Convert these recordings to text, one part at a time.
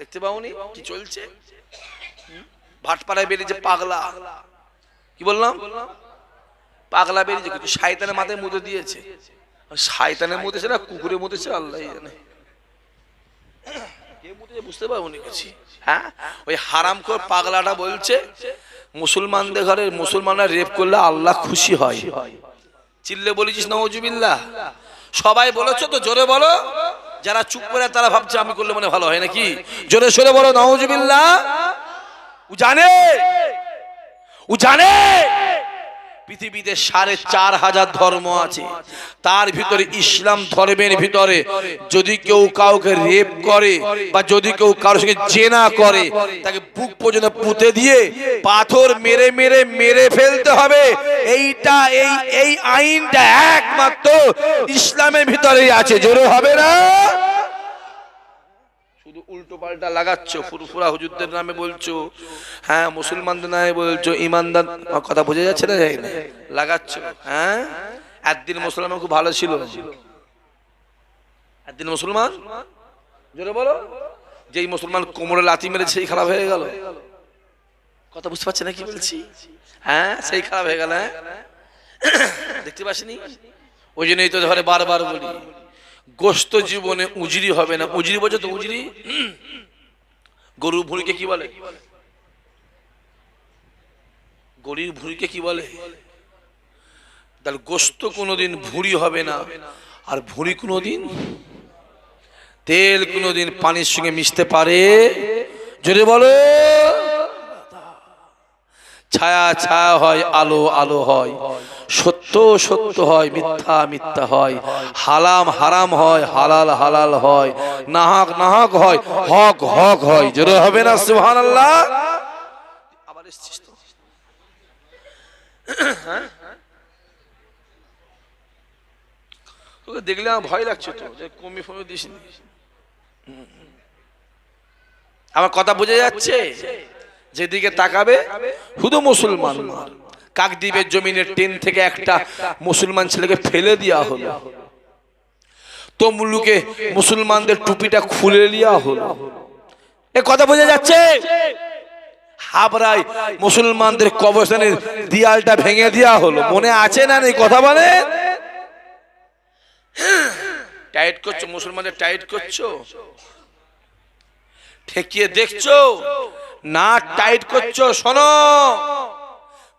দেখতে পাওনি? কি চলছে? ভাটপাড়ায় বেরিয়েছে পাগলা। কি বললাম? পাগলা বেরিয়েছে কিন্তু শায়তানের মাথায় মুদে দিয়েছে। শায়তানের মুদেছে না কুকুরে মুদেছে আল্লাহ জানে। বুঝতে পারব নি কিছু? হ্যাঁ? ওই হারাম হারামখোর পাগলাটা বলছে মুসলমানদের ঘরে মুসলমানরা রেপ করলে আল্লাহ খুশি হয়। চিল্লে বলেছিস নওজুবিল্লাহ সবাই বলেছ তো জোরে বলো। যারা চুপ করে তারা ভাবছে আমি করলে মনে ভালো হয় নাকি? জোরে সরে বলো নওজুবিল্লাহ ও জানে? ও জানে? পৃথিবীতে সাড়ে চার হাজার ধর্ম আছে। তার ভিতরে ইসলাম ধর্মের ভিতরে যদি কেউ কাউকে রেপ করে বা যদি কেউ কারোর সঙ্গে জেনা করে, তাকে বুক পর্যন্ত পুঁতে দিয়ে পাথর মেরে মেরে মেরে ফেলতে হবে। এইটা, এই এই আইনটা একমাত্র ইসলামের ভিতরেই আছে। জোরে হবে না? উল্টো পাল্টা লাগাচ্ছ, ফুরফুরা হুজুরদের নামে বলছো হ্যাঁ মুসলমানদের নামে বলছো, ইমানদার কথা বোঝা যাচ্ছে না যাই না, লাগাচ্ছ হ্যাঁ? একদিন মুসলমান খুব ভালো ছিল। একদিন মুসলমান? জোরে বলো। যেই মুসলমান কোমরে লাথি মেরেছে, সেই খারাপ হয়ে গেল। কথা বুঝতে পারছে না কি বলছি? হ্যাঁ সেই খারাপ হয়ে গেল হ্যাঁ? দেখতে পাসনি ওই জন্যই তো ধরে বারবার বলি। গোস্ত জীবনে উজরি হবে না। উজরি বোঝো তো উজরি। গরুর ভুঁড়িকে কি বলে? গরুর ভুঁড়িকে কি বলে? তাহলে গোস্ত কোনোদিন ভুঁড়ি হবে না। আর ভুঁড়ি কোনোদিন? তেল কোনোদিন পানির সঙ্গে মিশতে পারে। জোরে বলো। ছায়া ছায়া হয়, আলো আলো হয়। সত্য সত্য হয়, মিথ্যা মিথ্যা হয়। হালাম হারাম হয়, হালাল হালাল হয়। নাহক নাহক হয়, হক হক হয়। জোরে হবে না সুহান আল্লাহ আবার দেখলে আমার ভয় লাগছে তো, যে কমি ফমি দিস। আমার কথা বোঝা যাচ্ছে? যেদিকে তাকাবে, শুধু মুসলমান কাকদ্বীপের জমিনের টেন থেকে একটা মুসলমান ছেলেকে ফেলে দেওয়া হলো। তমলুকে মুসলমানদের টুপিটা খুলে নেওয়া হলো। এ কথা বোঝা যাচ্ছে? হাবড়ায় মুসলমানদের কবরস্থানের দিয়ালটা ভেঙে দেওয়া হলো। মনে আছে না নেই? কথা বলে? টাইট করছ? মুসলমানদের টাইট করছ? ঠেকিয়ে দেখছ? নাট টাইট করছ? শোনো।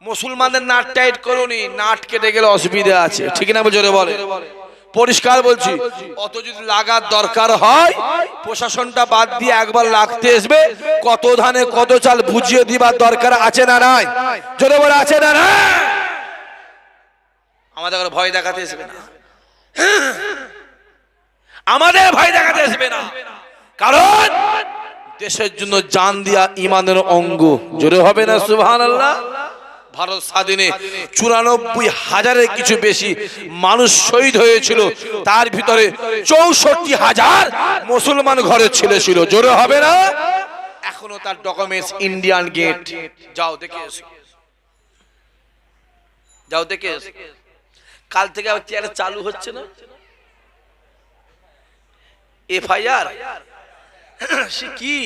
মুসলমানদের নাট টাইট করোনি, নাট কেটে গেলে অসুবিধা আছে। ঠিক না জোরে বলে? পরিষ্কার বলছি, অত যদি লাগার দরকার হয়, প্রশাসনটা বাদ দিয়ে একবার লাগতে আসবে, কত ধানে কত চাল বুঝিয়ে দিবার দরকার আছে না নাই? জোরে বলে, আছে না না আমাদের ভয় দেখাতে আসবে না। আমাদের ভয় দেখাতে আসবে না। কারণ, দেশের জন্য জান দিয়া ইমানের অঙ্গ। জোরে হবে না সুবহান আল্লাহ ভারত স্বাধীনে চুরানব্বই হাজারের কিছু বেশি মানুষ শহীদ হয়েছিল। তার ভিতরে চৌষট্টি হাজার মুসলমান ঘরে ছেলে ছিল। জোরে হবে না? এখনও তার ডকুমেন্টস ইন্ডিয়ান গেট। যাও, দেখে যাও, দেখে কাল থেকে আবার চেয়ারে চালু হচ্ছে না? এফআইআর? সে কি?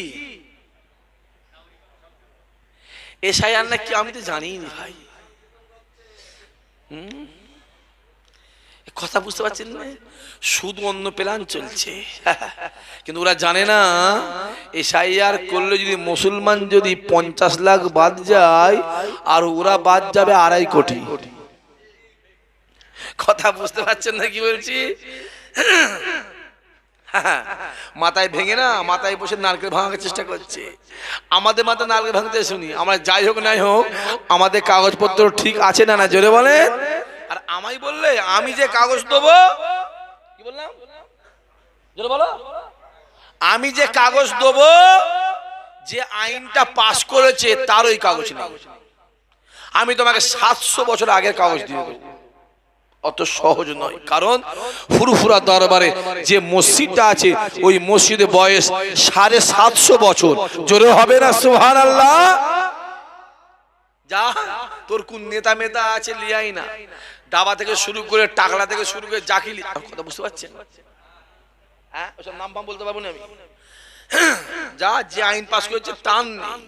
এসআইআর না কি আমি তো জানিই নি ভাই? কথা বুঝতে পারছেন না? শুধু অন্য প্ল্যান চলছে। কিন্তু ওরা জানে না এসআইআর করলে যদি মুসলমান যদি পঞ্চাশ লাখ বাদ যায়, আর ওরা বাদ যাবে আড়াই কোটি। কথা বুঝতে পারছেন না কি বলছি? মাথায় ভেঙে না, মাথায় বসে নারকেল ভাঙার চেষ্টা করছে। আমাদের মাথায় নারকেল ভাঙতে শুনি। আমরা যাই হোক নাই হোক, আমাদের কাগজপত্র ঠিক আছে না না, জোরে বলে আর আমায় বললে, আমি যে কাগজ দেবো, কি বললাম? জোরে বলো। আমি যে কাগজ দেবো, যে আইনটা পাশ করেছে, তার ওই কাগজ নেই। আমি তোমাকে সাতশো বছর আগের কাগজ দিয়ে দেবো। অত সহজ নয়। কারণ ফুরফুরা দরবারে যে মসজিদটা আছে, ওই মসজিদে বয়স সাড়ে সাতশো বছর। জোরে হবে না সুহান আল্লাহ যা, তোর কোন নেতা মেতা আছে লিয়াই না। ডাবা থেকে শুরু করে টাকলা থেকে শুরু করে জাকিলি কথা বুঝতে পারছেন? হ্যাঁ ওসব নাম ফাম বলতে পারব না আমি। যা, যে আইন পাস করেছে টান নেই।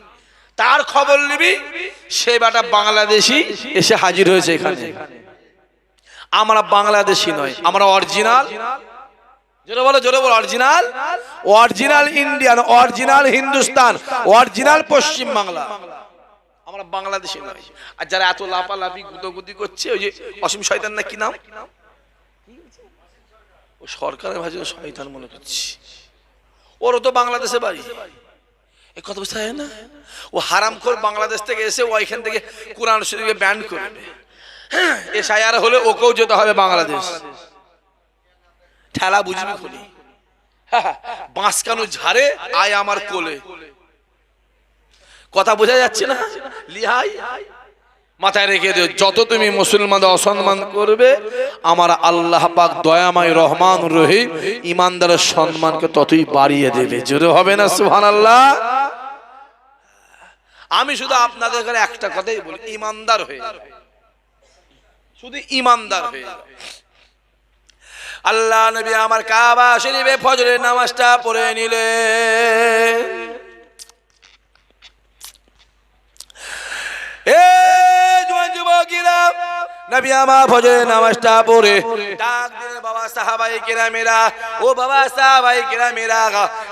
তার খবর নিবি, সে বেটা বাংলাদেশি এসে হাজির হয়েছে এখানে। আমরা বাংলাদেশি নয়, আমরা অরিজিনাল। জোরে বলো জোরে বলো, original? Original Indian, original Hindustan, original Paschim Bangla. আমরা বাংলাদেশি নয়। আর যারা এত লাপালাপি গুদোগুদি করছে, ওই যে অসীম শয়তান না কি নাম? ও সরকারের ভাষা শয়তান মনে করছি। ওরও তো বাংলাদেশে বাড়ি। এ কত বুঝতে না? ও হারামখোর বাংলাদেশ থেকে এসে ও এখান থেকে কোরআন শরীফে ব্যান করবে এসআইআর হলে ওকেও যেতে হবে বাংলাদেশ। ঠেলা বুঝবি খুলি বাঁশকানো ঝাড়ে? আয় আমার কোলে। কথা বোঝা যাচ্ছে না? লিহাই, মাথায় রেখে দিও, যত তুমি মুসলমানদের অসম্মান করবে, আমার আল্লাহ পাক দয়াময় রহমান রহিম, ইমানদারের সম্মানকে ততই বাড়িয়ে দেবে। জোরে হবে না সুহান আল্লাহ আমি শুধু আপনাদের একটা কথাই বলি, ইমানদার হয়ে। শুধু ইমানদার হয়ে। আল্লাহ নবী আমার কাবা শরীফে ফজরের নামাজটা পড়ে নিলে এ যুবকেরা নবী আমার ফজরের নামাজটা পড়ে। ডাক দিলেন বাবা সাহাবাই কেরামেরা, ও বাবা সাহাবাই কেরামেরা,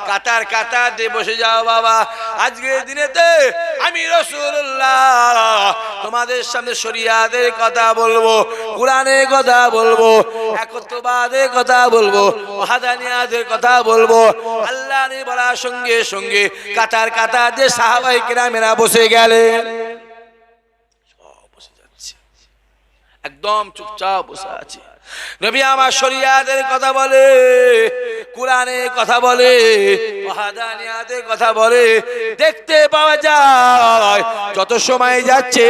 কাতার কাতার দিয়ে বসে যাও বাবা। আজকের দিনেতে আমি রসুল্লাহ তোমাদের সামনে শরিয়াদের কথা বলব, কোরআনের কথা বলব একত্রবাদের কথা বলব ওহাদানিয়াদের কথা বলব। আল্লাহ বলার সঙ্গে সঙ্গে কাতার কাতার দিয়ে সাহাবাই কেরামেরা বসে গেলেন সব বসে যাচ্ছে একদম চুপচাপ বসে আছে। নবী আমার শরিয়াদের কথা বলে, কোরআনের কথা বলে, ওয়াহাদানিয়াতের কথা বলে, দেখতে পাওয়া যায়, যত সময় যাচ্ছে,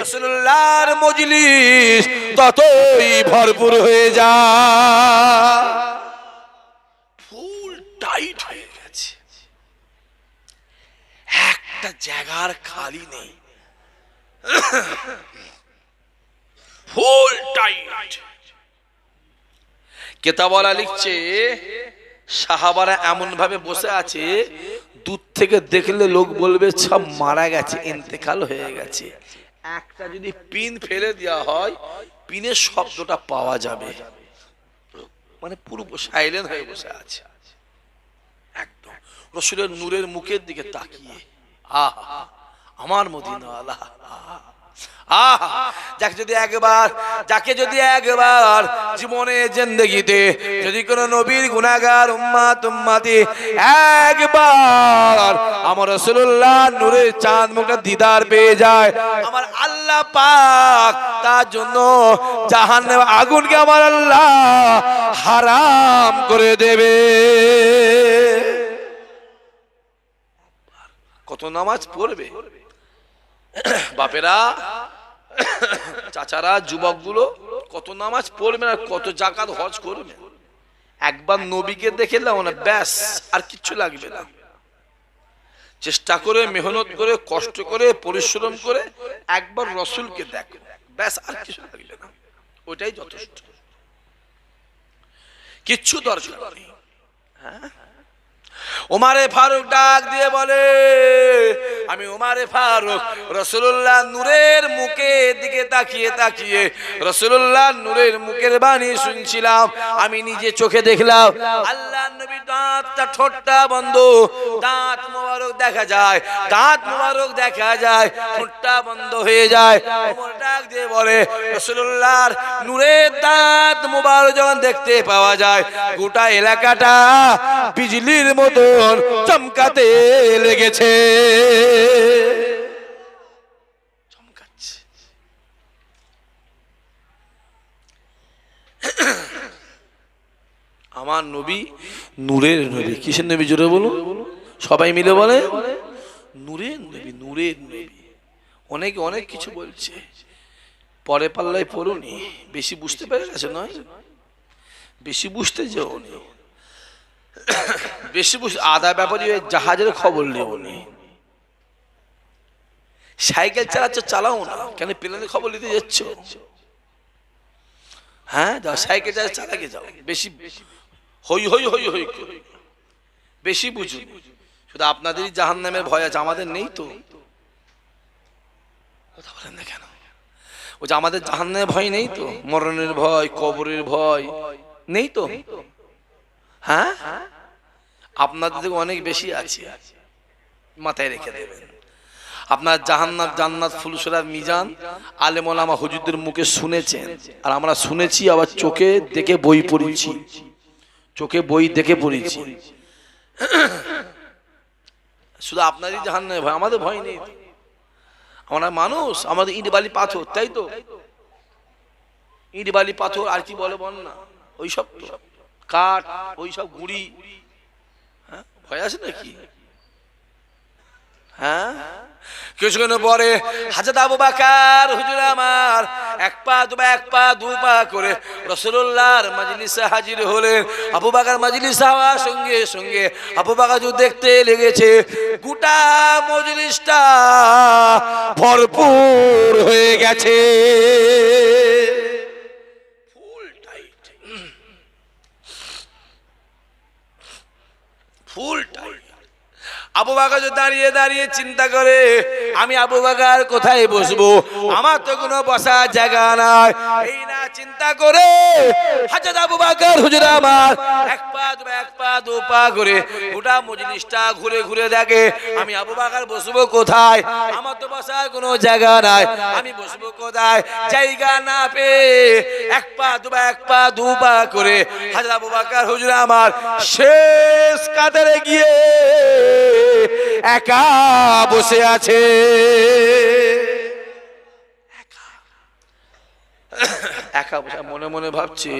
রাসূলুল্লাহর মজলিস ততই ভরপুর হয়ে যায়। ফুল টাইট হয়ে গেছে। একটা জায়গার খালি নেই। ফুল টাইট কেতাবলা লিখছে, সাহাবারা এমন ভাবে বসে আছে, দূর থেকে দেখলে লোক বলবে, সব মারা গেছে, ইন্তেকাল হয়ে গেছে। একটা যদি পিন ফেলে দেওয়া হয়, পিনের শব্দটা পাওয়া যাবে। মানে পুরো সাইলেন্ট হয়ে বসে আছে। একদম। রসুলের নূরের মুখের দিকে তাকিয়ে, আহা, আমার মদিনা আল্লাহ আহা, যাকে যদি একবার, যাকে যদি একবার জীবনে জিন্দগিতে যদি কোন নবীর গুনাহগার উম্মাত উম্মাতি একবার আমার রাসূলুল্লাহ নূরের চাঁদ মুখটা দিদার পেয়ে যায়, আমার আল্লাহ পাক তার জন্য জাহান্নাম আগুনকে আমার আল্লাহ হারাম করে দেবে। কত নামাজ পড়বে? বাপেরা চাচারা, যুবকগুলো কত নামাজ পড়বে না কত জাকাত হজ করবে একবার নবীকে দেখে না, ব্যাস, আর কিচ্ছু লাগবে না। চেষ্টা করে, মেহনত করে, কষ্ট করে, পরিশ্রম করে একবার রসুলকে দেখো, ব্যাস, আর কিছু লাগবে না। ওইটাই যথেষ্ট। কিচ্ছু দরকার নেই। হ্যাঁ? ওমারে ফারুক ডাক দিয়ে বলে, আমি ওমারে ফারুক রসুল্লাহ নূরের মুখের দিকে তাকিয়ে তাকিয়ে রসুল্লাহ নূরের মুখের বাণী শুনছিলাম। আমি নিজে চোখে দেখলাম, আল্লাহ নবী দাঁতটা ঠোঁটটা বন্ধ, দাঁত মোবারক দেখা যায়, দাঁত মোবারক দেখা যায়, ঠোঁটটা বন্ধ হয়ে যায়। ডাক দিয়ে বলে রসুল্লাহর নূরের দাঁত মোবারক যখন দেখতে পাওয়া যায়, গোটা এলাকাটা বিজলির মতন চমকাতে লেগেছে। আমার নবী নূরের নবী। কিসের নবী জোরে বলুন? সবাই মিলে বলে? নূরের নবী নূরের নবী। অনেকে অনেক কিছু বলছে। পরে পাল্লায় পড়ুনি। বেশি বুঝতে পেরে গেছে নয়? বেশি বুঝতে যাও যাওনি। বেশি বুঝতে আদা ব্যাপারে জাহাজের খবর নেওনি সাইকেল চালাচ্ছ, চালাও না। কেন প্লেনের খবর নিতে যাচ্ছ? হ্যাঁ যাও, সাইকেল চালা চালাকে যাও। বেশি হই হই হই হই। বেশি বুঝুন শুধু আপনাদেরই জাহান নামের ভয় আছে, আমাদের নেই তো। কথা বলেন না কেন? ও যে আমাদের জাহান নামের ভয় নেই তো? মরণের ভয়, কবরের ভয় নেই তো? হ্যাঁ? আপনাদের থেকে অনেক বেশি আছে। মাথায় রেখে দেবেন। আপনার জাহান্নাত জান্নাত ফুলসরার মিজান, আলেমলামা হুজুরদের মুখে শুনেছেন। আর আমরা শুনেছি, আবার চোখে দেখে বই পড়েছি। চোখে বই দেখে পড়েছি। শুধু আপনারই জাহান্নামে ভয়, আমাদের ভয় নেই। আমরা মানুষ, আমাদের ইট, বালি, পাথর, তাই তো? ইট, বালি, পাথর, আর কি বলে বল না? ওই সব তো। কাঠ ওই সব গুড়ি। হ্যাঁ ভয় আছে নাকি? হ্যাঁ? কিছুক্ষণ পরে হাজরত আবু বাকার, হুজুর আমার, এক পা, দু এক পা, দু পা করে রসুল্লাহর মাজলিসে হাজির হলেন। আবু বাকার মাজলিস হওয়ার সঙ্গে সঙ্গে আবু বাকার দেখতে লেগেছে। গোটা মজলিসটা ভরপুর হয়ে গেছে full tight full tight Abu Baka যে দাঁড়িয়ে দাঁড়িয়ে চিন্তা করে, আমি আবু বাকার কোথায় বসবো? আমার তো কোনো বসার জায়গা নাই। এই না চিন্তা করে হাজার আবু বাকার হুজুর আমার, এক পা দু এক পা দু পা করে গোটা মজলিসটা ঘুরে ঘুরে দেখে, আমি আবু বাকার বসবো কোথায়? আমার তো বসার কোনো জায়গা নাই। আমি বসবো কোথায়? জায়গা না পেয়ে এক পা দু এক পা দু পা করে হাজার আবু বাকার হুজুর আমার শেষ কাতারে গিয়ে একা বসে আছে। একা মনে মনে ভাবছি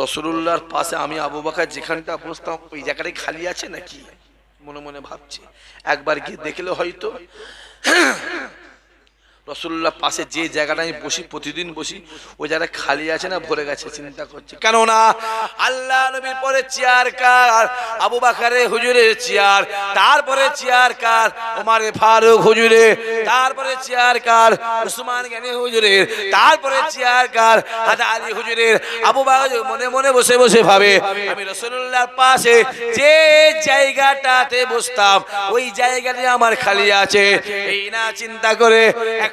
রসুল্লাহর পাশে আমি আবু বাকা যেখানটা বসতাম, ওই জায়গাটাই খালি আছে নাকি? মনে মনে ভাবছি। একবার গিয়ে দেখলে হয়তো রসুল্লাহ পাশে যে জায়গাটা আমি বসি, প্রতিদিন বসি, ওই জায়গাটা খালি আছে না, ভরে গেছে, চিন্তা করছি। কেননা আল্লাহ নবীর পরে চেয়ার কার, আবু বাকারে হুজুরের চেয়ার, তারপরে চেয়ার কার ওমারে ফারুক হুজুরে তারপরে চেয়ার কার, উসমান গানি হুজুরের, তারপরে চেয়ার কার, হাজা আলী হুজুরের, আবু বাকার মনে মনে বসে বসে ভাবে, আমি রসুল্লাহর পাশে যে জায়গাটাতে বসতাম, ওই জায়গাটা আমার খালি আছে। এই না চিন্তা করে এক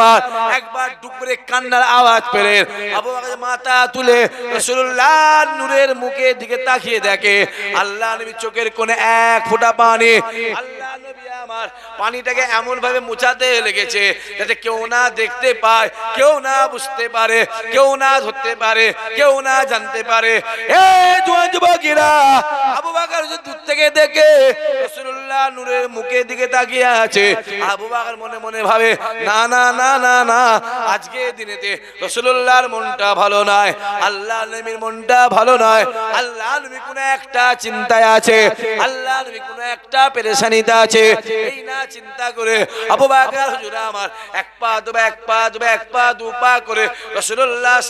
আমার একবার ডুবরে কান্নার আওয়াজ পেলেন। আবু মাথা তুলে রসুল্লাহ নূরের মুখের দিকে তাকিয়ে দেখে, আল্লাহ নবী চোখের কোণে এক ফোঁটা পানি। আল্লাহ নবী আমার পানিটাকে এমন ভাবে মুছাতে লেগেছে যাতে কেউ না দেখতে পায়, কেউ না বুঝতে পারে, কেউ না ধরতে পারে, কেউ না জানতে পারে। এ যুবকেরা আবু মনে মনে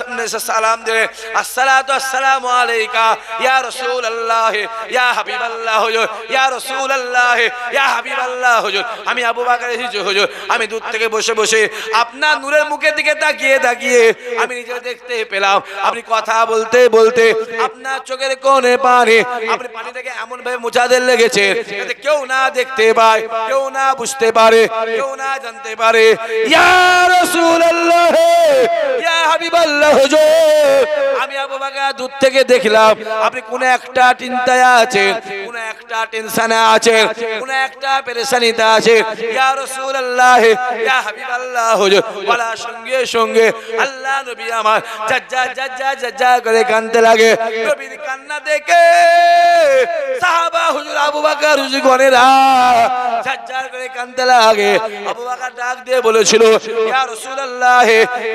সামনে সালাম দিলে আসসালাতু আলাইকা ইয়া রাসূলুল্লাহ হাবিবাল্লাহ হুজুর, ইয়া রাসূলুল্লাহ, ইয়া হাবিবাল্লাহ হুজুর। আমি আবু বকর এসেছি হুজুর, আমি দূর থেকে বসে বসে আপনার নূরের মুখের দিকে তাকিয়ে তাকিয়ে আমি নিজে দেখতে পেলাম। আপনি কথা বলতে বলতে আপনার চোখের কোণে পানি, আপনি পানিটাকে এমন ভাবে মুছাতে লেগেছে যাতে কেউ না দেখতে পায়, কেউ না বুঝতে পারে, কেউ না জানতে পারে। ইয়া রাসূলুল্লাহ, ইয়া হাবিবাল্লাহ হুজুর, আমি আবু বকর দূর থেকে দেখলাম, আপনি কোন একটা চিন্তায় আছেন কোন একটা টেনশনে আছে, কোন একটা পেরেশানিতে আছে। ইয়া রাসূলুল্লাহ, ইয়া হাবিবাল্লাহ, হুজুর সঙ্গে সঙ্গে আল্লাহ নবী আমার জাজ্জা জাজ্জা জাজ্জা করে কাঁদতে লাগে। নবীর কান্না দেখে সাহাবা হুজুর আবু বকর, হুজুর গনেরা করে কাঁদতে লাগে। আবু বকর ডাক দিয়ে বলেছিল, ইয়া রাসূলুল্লাহ,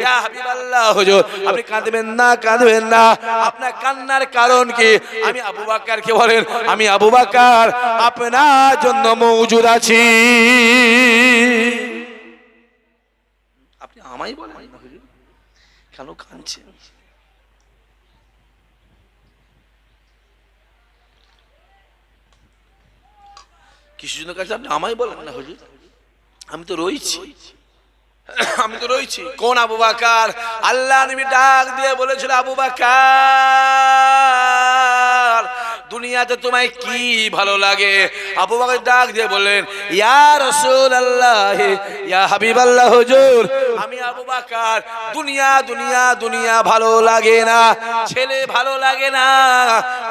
ইয়া হাবিবাল্লাহ, হুজুর, আপনি কাঁদবেন না কাঁদবেন না। আপনার কান্নার কারণ কি? আমি আবু বাক্কারকে বলেন, আমি আবু বাক্কার আপনার জন্য মৌজুদ আছি। আপনি আমায় বলেন কেন কাঁদছেন? কিছু জনের কাছে আপনি আমায় বলেন না হুজুর? আমি তো রয়েছি। আমি তো রয়েছি। কোন আবু বাকার? আল্লাহ নবী ডাক দিয়ে বলেছিল, আবু বাকার, দুনিয়াতে তোমায় কি ভালো লাগে? আবু বাকর ডাক দিয়ে বললেন রসুল আল্লাহ ইয়া হাবিব আল্লাহ হুজুর, আমি আবু বাকার। দুনিয়া দুনিয়া দুনিয়া ভালো লাগে না, ছেলে ভালো লাগে না,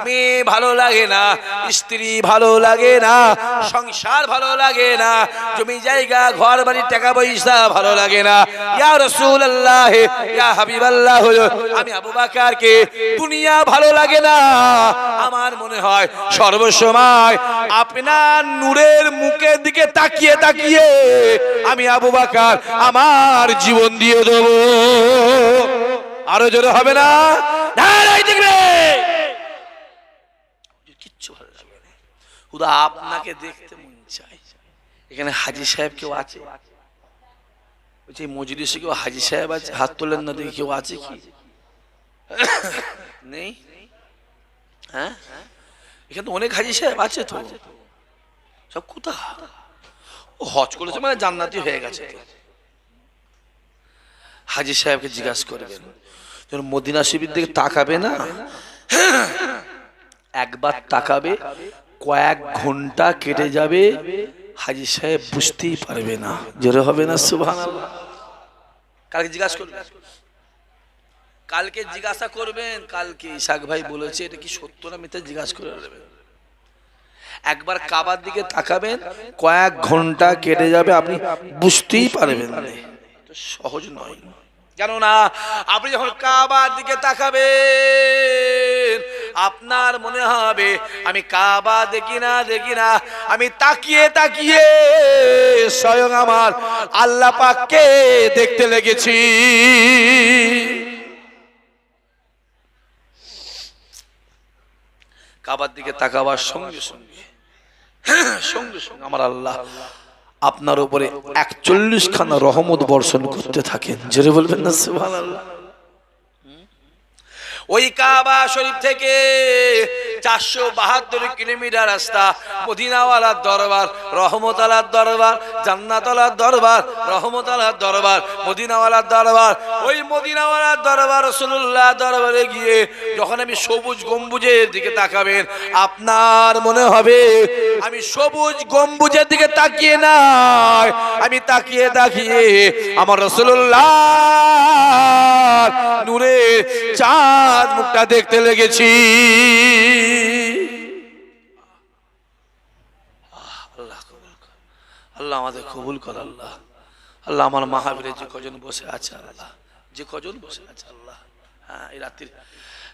মেয়ে ভালো লাগে না, স্ত্রী ভালো লাগে না, সংসার ভালো লাগে না, জমি জায়গা ঘর বাড়ি টাকা পয়সা ভালো লাগে না। ইয়া রসুল আল্লাহ ইয়া হাবিব আল্লাহ আমি আবু বাকারকে দুনিয়া ভালো লাগে না। আমার মনে হয় সর্বসময় আপনার নূরের মুখের দিকে তাকিয়ে তাকিয়ে আমি আবু বাকার আমার জীবন দিয়ে দেব। আরও জোরে হবে না? কিচ্ছু ভালো লাগবে না। আপনাকে দেখতে মন চাই এখানে হাজি সাহেব কেউ আছে? বলছি মজলিসে কেউ হাজি সাহেব আছে? হাত তোলেন না দেখি কেউ আছে কি? নেই? হ্যাঁ? এখানে অনেক হাজি সাহেব আছে তো। সব কোথা ও হজ করেছে মানে জান্নাতি হয়ে গেছে হাজি সাহেবকে জিজ্ঞাসা করবেন যখন মদিনা শিবির দিকে তাকাবে না? একবার তাকাবে, কয়েক ঘণ্টা কেটে যাবে হাজি সাহেব বুঝতেই পারবে না। জোরে হবে না সুভান কালকে জিজ্ঞাসা করবেন কালকে জিজ্ঞাসা করবেন, কালকে ইসাক ভাই বলেছে, এটা কি সত্য না মিথ্যা? জিজ্ঞাসা করে নেবেন। একবার কাবার দিকে তাকাবেন, কয়েক ঘণ্টা কেটে যাবে, আপনি বুঝতেই পারবেন সহজ নয়। কেননা, আপনি যখন কাবার দিকে তাকাবেন আপনার মনে হবে, আমি কাবা দেখি না দেখি না। আমি তাকিয়ে তাকিয়ে স্বয়ং আমার আল্লাহ পাককে দেখতে লেগেছি। কাবার দিকে তাকাবার সঙ্গে সঙ্গে সঙ্গে সঙ্গে আমার আল্লাহ আপনার উপরে একচল্লিশ খানা রহমত বর্ষণ করতে থাকেন। জোরে বলবেন না, সুবহানাল্লাহ। ওই কাবা শরীফ থেকে চারশো বাহাত্তর কিলোমিটার রাস্তা মদিনাওয়ালার দরবার রহমতালার দরবার জান্নাতলার দরবার রহমতালার দরবার, মদিনাওয়ালার দরবার। ওই মদিনাওয়ালার দরবার রসুল্লাহ দরবারে গিয়ে যখন আমি সবুজ গম্বুজের দিকে তাকাবেন, আপনার মনে হবে, আমি সবুজ গম্বুজের দিকে তাকিয়ে নাই। আমি তাকিয়ে তাকিয়ে আমার রসুল্লাহ নূরে চাঁদ মুখটা দেখতে লেগেছি আল্লাহ কবুল কর আল্লাহ আমাদের কবুল কর আল্লাহ। আল্লাহ আমার মাহাবীরে যে কজন বসে আছে আল্লাহ। যে কজন বসে আছে আল্লাহ। হ্যাঁ এই রাত্রির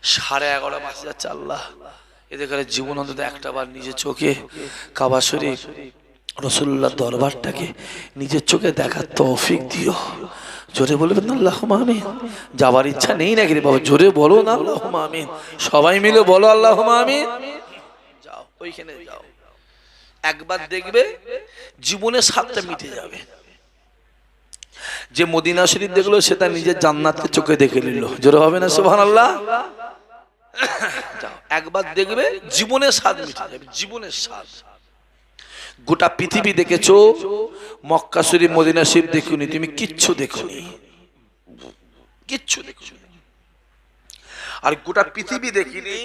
সাড়ে এগারো মাসে যাচ্ছে আল্লাহ। এদের করে জীবন অন্তত একটা বার নিজের চোখে কাবা শরীফ রসুল্লাহ দরবারটাকে নিজের চোখে দেখার তৌফিক দিও। জোরে বলবেন আল্লাহ আমিন। যাবার ইচ্ছা নেই নাকি রে বাবা? জোরে বলো না আল্লাহ আমিন। সবাই মিলে বলো আল্লাহ আমিন। যাও, ওইখানে যাও। একবার দেখবে জীবনের স্বাদটা মিটে যাবে। যে মদিনা শরীফ দেখল, সে তার নিজের জান্নাতকে চোখে দেখে নিল। জোরে হবে না, সুবহানাল্লাহ? যাও, একবার দেখবে জীবনের স্বাদ মিটে যাবে জীবনের স্বাদ। গোটা পৃথিবী দেখেছ, মক্কা শরীফ, মদিনা শরীফ দেখুনি, তুমি কিচ্ছু দেখুনি। কিচ্ছু দেখুনি। আর গোটা পৃথিবী দেখিনি।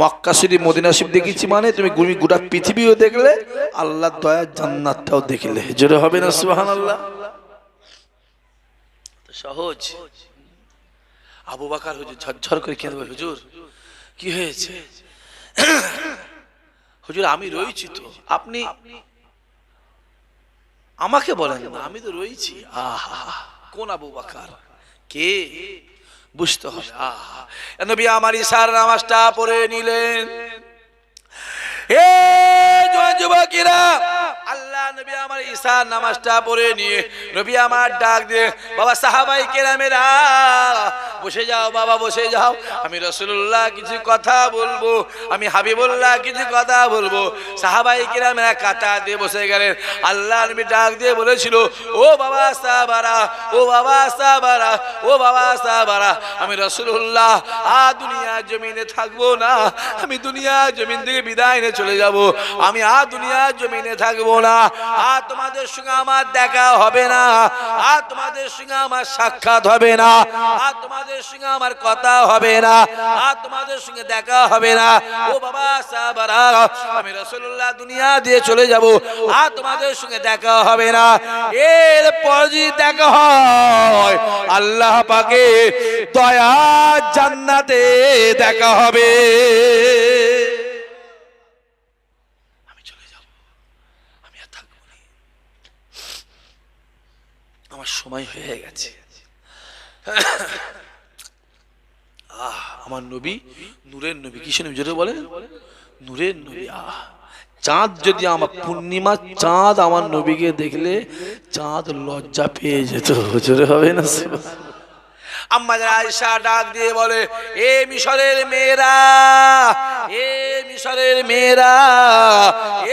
মক্কা শরীফ মদিনা শরীফ দেখেছি মানে? তুমি গোটা পৃথিবীও দেখলে আল্লাহর দয়া জান্নাতটাও দেখলে। জোরে হবে না সুবহানাল্লাহ? তো সহজ। আবু বাকার হুজুর ঝরঝর করে বলে, হুজুর কি হয়েছে? হুজুর আমি রয়েছি তো। আপনি আমাকে বলেন না আমি তো রয়েছি। আহা কোন আবু বাকার? কে? বুঝতে হবে। আহ। নবী আমার ইশার নামাজটা পড়ে নিলেন। যুবকেরা আল্লাহ নবী আমার নামাজটা পড়ে নিয়ে আমার ডাক দিয়ে, বাবা সাহাবাই কেরামেরা, বসে যাও, বাবা বসে যাও, আমি রসুল্লাহ কিছু কথা বলব, আমি হাবিবুল্লাহ কিছু কথা বলব। সাহাবাই কিরামেরা দিয়ে বসে গেলেন। আল্লাহ নবী ডাক দিয়ে বলেছিল, ও বাবা সাহাবারা, ও বাবা সাহাবারা, ও বাবা সাহাবারা, আমি রসুল্লাহ আ দুনিয়া জমিনে থাকব না, আমি দুনিয়া জমিন থেকে বিদায় চলে যাব। আমি আর দুনিয়া জমিনে থাকব না। আর তোমাদের সঙ্গে আমার দেখা হবে না। আর তোমাদের সঙ্গে আমার সাক্ষাৎ হবে না। আর তোমাদের সঙ্গে আমার কথা হবে না। আর তোমাদের সঙ্গে দেখা হবে না। ও বাবা, সাহাবারা, আমি রসুল্লাহ দুনিয়া দিয়ে চলে যাব। আর তোমাদের সঙ্গে দেখা হবে না। এর পর যদি দেখা হয়। আল্লাহ পাকে দয়া জান্নাতে দেখা হবে আমি চলে যাব আমি আর থাকব না আমার সময় হয়ে গেছে। আহ, আমার নবী নূরের নবী। কিসে নবী যেটা বলে? নূরের নবী। আহ, চাঁদ যদি আমার পূর্ণিমা, চাঁদ আমার নবীকে দেখলে চাঁদ লজ্জা পেয়ে যেত। হবে না? আম্মাদের আয়সা ডাক দিয়ে বলে, এ মিশরের মেয়েরা, এ মিশরের মেয়েরা,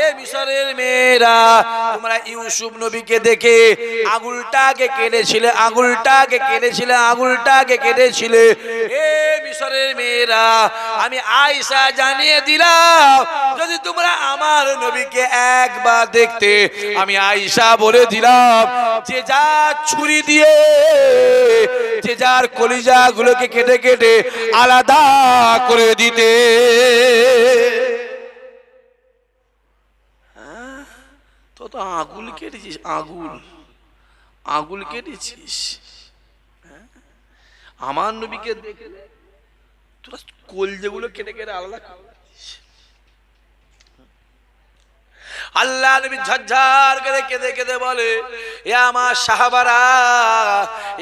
এ মিশরের মেয়েরা, তোমরা ইউসুফ নবীকে দেখে আঙুলটাকে কেটেছিলে আঙুলটাকে কেটেছিলে আঙুলটাকে কেটেছিলে এ মিশরের মেয়েরা আমি আয়সা জানিয়ে দিলাম, যদি তোমরা আমার নবীকে একবার দেখতে, আমি আয়সা বলে দিলাম, যে যা ছুরি দিয়ে, যে যার কলিজা গুলোকে কেটে কেটে আলাদা করে দিতে হ্যাঁ? তো তো আগুল কেটেছিস আগুল আগুল কেটেছিস হ্যাঁ? আমার নবীকে দেখে তোরা কলজেগুলো কেটে কেটে আলাদা আল্লাহ নবী ঝরঝর করে কেঁদে কেঁদে বলে, এ আমার সাহাবারা,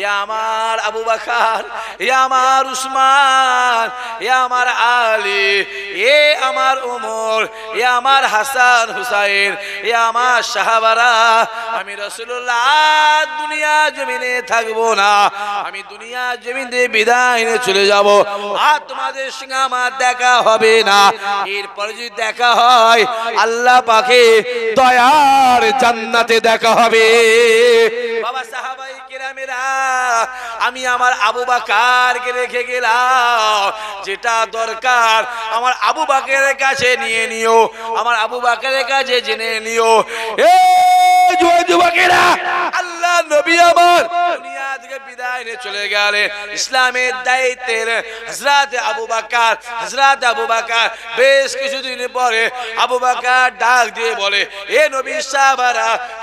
এ আমার আবু বাকার, এ আমার উসমান, এ আমার আলী, এ আমার উমর এ আমার হাসান হুসাইন, এ আমার সাহাবারা, আমি রসুল্লাহ দুনিয়া জমিনে থাকব না, আমি দুনিয়া জমিনে বিদায় চলে যাব, আর তোমাদের সঙ্গে আমার দেখা হবে না। এরপরে যদি দেখা হয়, আল্লাহ পাকে দয়ার জান্নাতে দেখা হবে। বাবা সাহাবাই আমি আমার আবু বাকারকে রেখে গেলাম। যেটা দরকার আমার আবু বাকের কাছে নিয়ে নিও। আমার আবু বাকের কাছে জেনে নিও। এ আল্লাহ বেশ কিছুদিন পরে আবু ডাক দিয়ে বলে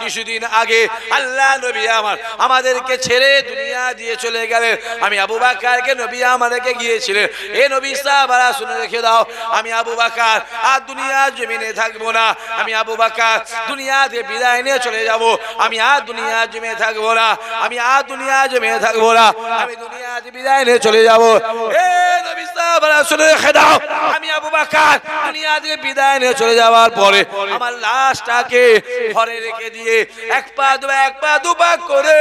কিছুদিন আগে আল্লাহ নবী আমার আমাদেরকে ছেড়ে দুনিয়া দিয়ে চলে গেলেন। আমি আবু বাকারকে নবী আমাদেরকে গিয়েছিলেন। এ নবী সাহাবারা শুনে রেখে দাও, আমি আবু বাকার আর দুনিয়া জমিনে থাকব না। আমি আবু বাকার দুনিয়া থেকে বিদায় নিয়ে চলে যাব। আমি আর দুনিয়া জমিয়ে থাকব না। আমি আর দুনিয়া জমিয়ে থাকব না। আমি বিদায় নিয়ে চলে রেখে দাও, আমি আবু দুনিয়া থেকে বিদায় নিয়ে চলে যাওয়ার পরে আমার লাশটাকে ঘরে রেখে দিয়ে এক পা দু এক পা দু পা করে